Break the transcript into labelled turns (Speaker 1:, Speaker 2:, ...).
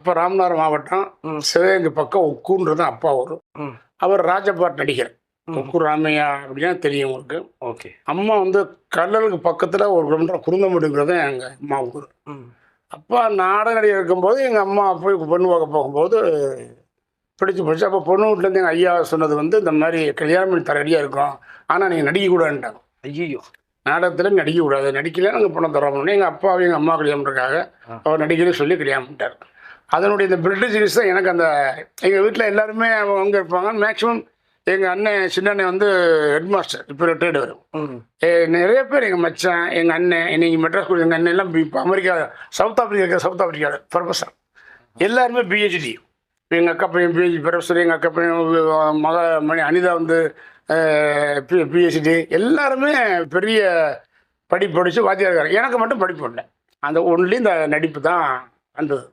Speaker 1: இப்போ ராமநாதபுரம் மாவட்டம். சிவகங்கை பக்கம் ஒக்கூன்றது அப்பா ஊர்.
Speaker 2: ம்.
Speaker 1: அவர் ராஜபாட் நடிகர். ஒக்கூர் ராமையா அப்படின்னா தெரியும் உங்களுக்கு.
Speaker 2: ஓகே.
Speaker 1: அம்மா வந்து கடலுக்கு பக்கத்தில் ஒரு கிலோமீட்டர் குருந்தமடுங்கிறது எங்கள் அம்மா ஊர். அப்பா நாடக நடிகர் இருக்கும்போது எங்கள் அம்மா போய் பொண்ணு பார்க்க போகும்போது பிடிச்சி போச்சு அப்போ பொண்ணு வீட்டிலேருந்து எங்கள் ஐயா சொன்னது வந்து இந்த மாதிரி கல்யாணம் பண்ணி தர ரெடியாக இருக்கும். ஆனால் நீங்கள் நடிக்கக்கூடாதுன்ட்டாங்க.
Speaker 2: ஐயோ
Speaker 1: நாடகத்தில் நடிக்கக்கூடாது. நடிக்கல நாங்கள் பணம் தரோம்னு எங்கள் அப்பாவும் எங்கள் அம்மா கல்யாணம்ன்றக்காக
Speaker 2: ஆ.
Speaker 1: அவர் நடிக்கணும்னு சொல்லி கல்யாணம் பண்ணிட்டார். அதனுடைய இந்த பிரிட்டிஷ் நியூஸ் தான் எனக்கு அந்த எங்கள் வீட்டில் எல்லாருமே அவங்க இருப்பாங்க. மேக்ஸிமம் எங்கள் அண்ணன் சின்ன அண்ணன் வந்து ஹெட் மாஸ்டர் இப்போ ரிட்டையர்டு வரும் நிறைய பேர் எங்கள் மச்சான் எங்கள் அண்ணன் இன்னைக்கு மெட்ராஸ் ஸ்கூல் எங்கள் அண்ணன் எல்லாம் இப்போ அமெரிக்கா சவுத் ஆப்பிரிக்கா இருக்க சவுத் ஆப்பிரிக்காவில் ப்ரொஃபஸர் எல்லாருமே பிஹெச்டி எங்கள் அக்கா பையன் பிஹெச்டி ப்ரொஃபஸர் எங்கள் அக்கா பையன் மக மணி அனிதா வந்து பிஹெச்டி எல்லாருமே பெரிய படிப்பு படித்து வாத்தியார் இருக்காரு. எனக்கு மட்டும் படிப்பு இல்லை. அந்த ஒன்லி இந்த நடிப்பு தான் வந்தது.